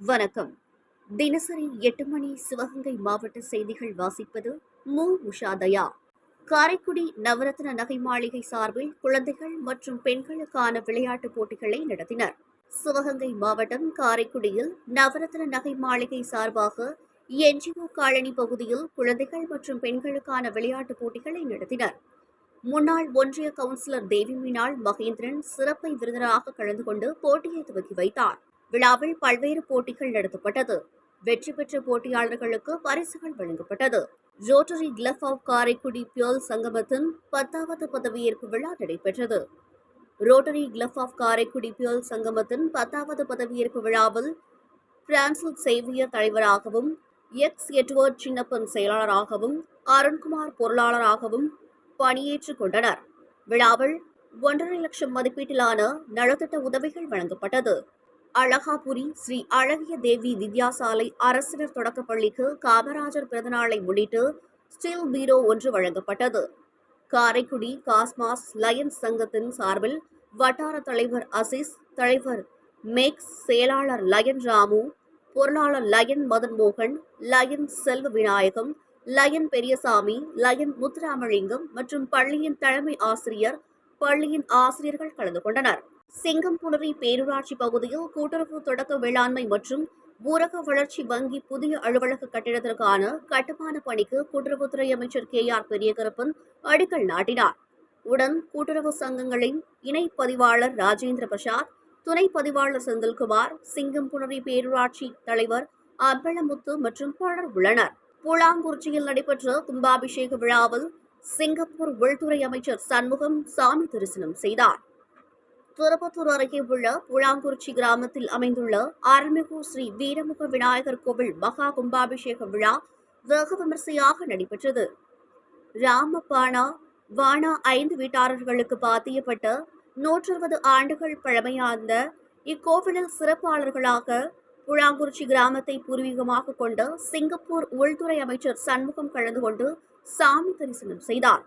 வணக்கம். தினசரி எட்டு மணி சிவகங்கை மாவட்ட செய்திகள் வாசிப்பது மு. உஷாதயா. காரைக்குடி நவரத்ன நகை மாளிகை சார்பில் குழந்தைகள் மற்றும் பெண்களுக்கான விளையாட்டுப் போட்டிகளை நடத்தினர். சிவகங்கை மாவட்டம் காரைக்குடியில் நவரத்ன நகை மாளிகை சார்பாக என்ஜிஓ காலனி பகுதியில் குழந்தைகள் மற்றும் பெண்களுக்கான விளையாட்டுப் போட்டிகளை நடத்தினர். முன்னாள் ஒன்றிய கவுன்சிலர் தேவி மீனாள் மகேந்திரன் சிறப்பை விருதராக கலந்து கொண்டு போட்டியை துவக்கி வைத்தார். விழாவில் பல்வேறு போட்டிகள் நடத்தப்பட்டது. வெற்றி பெற்ற போட்டியாளர்களுக்கு பரிசுகள் வழங்கப்பட்டது. ரோட்டரி கிளப் ஆஃப் காரைக்குடி பியோல் சங்கமத்தின் பத்தாவது பதவியேற்பு விழா நடைபெற்றது. ரோட்டரி கிளப் ஆஃப் காரைக்குடி பியோல் சங்கமத்தின் பத்தாவது பதவியேற்பு விழாவில் பிரான்சில் சேவியர் தலைவராகவும் எக்ஸ் எட்வர்ட் சின்னப்பன் செயலாளராகவும் அருண்குமார் பொருளாளராகவும் பணியேற்றுக் கொண்டனர். விழாவில் ஒன்றரை லட்சம் மதிப்பீட்டிலான நலத்திட்ட உதவிகள் வழங்கப்பட்டது. அழகாபுரி ஸ்ரீ அழகிய தேவி வித்யாசாலை அரசினர் தொடக்கப்பள்ளிக்கு காமராஜர் பிறந்தநாளை முன்னிட்டு ஸ்டீல் பீரோ ஒன்று வழங்கப்பட்டது. காரைக்குடி காஸ்மாஸ் லயன்ஸ் சங்கத்தின் சார்பில் வட்டார தலைவர் அசீஸ் தலைவர் மேக்ஸ் செயலாளர் லயன் ராமு பொருளாளர் லயன் மதன் மோகன் lion Selva Vinayagam lion Periyasamy lion Muthuramalingam மற்றும் பள்ளியின் தலைமை ஆசிரியர் பள்ளியின் ஆசிரியர்கள் கலந்து கொண்டனர். சிங்கம்புணரி பேரூராட்சி பகுதியில் கூட்டுறவு தொடக்க வேளாண்மை மற்றும் ஊரக வளர்ச்சி வங்கி புதிய அலுவலக கட்டிடத்திற்கான கட்டுமான பணிக்கு கூட்டுறவுத்துறை அமைச்சர் கே ஆர் பெரியகரப்பன் அடிக்கல் நாட்டினார். உடன் கூட்டுறவு சங்கங்களின் இணை பதிவாளர் ராஜேந்திர பிரசாத் துணை பதிவாளர் செந்தில்குமார் சிங்கம்புணரி பேரூராட்சி தலைவர் அம்பலமுத்து மற்றும் பலர் உள்ளனர். பூலாங்குறிச்சியில் நடைபெற்ற கும்பாபிஷேக விழாவில் சிங்கப்பூர் உள்துறை அமைச்சர் சண்முகம் சாமி தரிசனம் செய்தார். திருப்பத்தூர் அருகே உள்ள புழாங்குறிச்சி கிராமத்தில் அமைந்துள்ள அருள்மிகு ஸ்ரீ வீரமுக விநாயகர் கோவில் மகா கும்பாபிஷேக விழா வெகு விமர்சையாக நடைபெற்றது. ராமபானா வானா ஐந்து வீட்டாளர்களுக்கு பாத்தியப்பட்ட நூற்றறுபது ஆண்டுகள் பழமையார்ந்த இக்கோவிலில் சிறப்பாளர்களாக புழாங்குறிச்சி கிராமத்தை பூர்வீகமாக கொண்ட சிங்கப்பூர் உள்துறை அமைச்சர் சண்முகம் கலந்து கொண்டு சாமி தரிசனம் செய்தார்.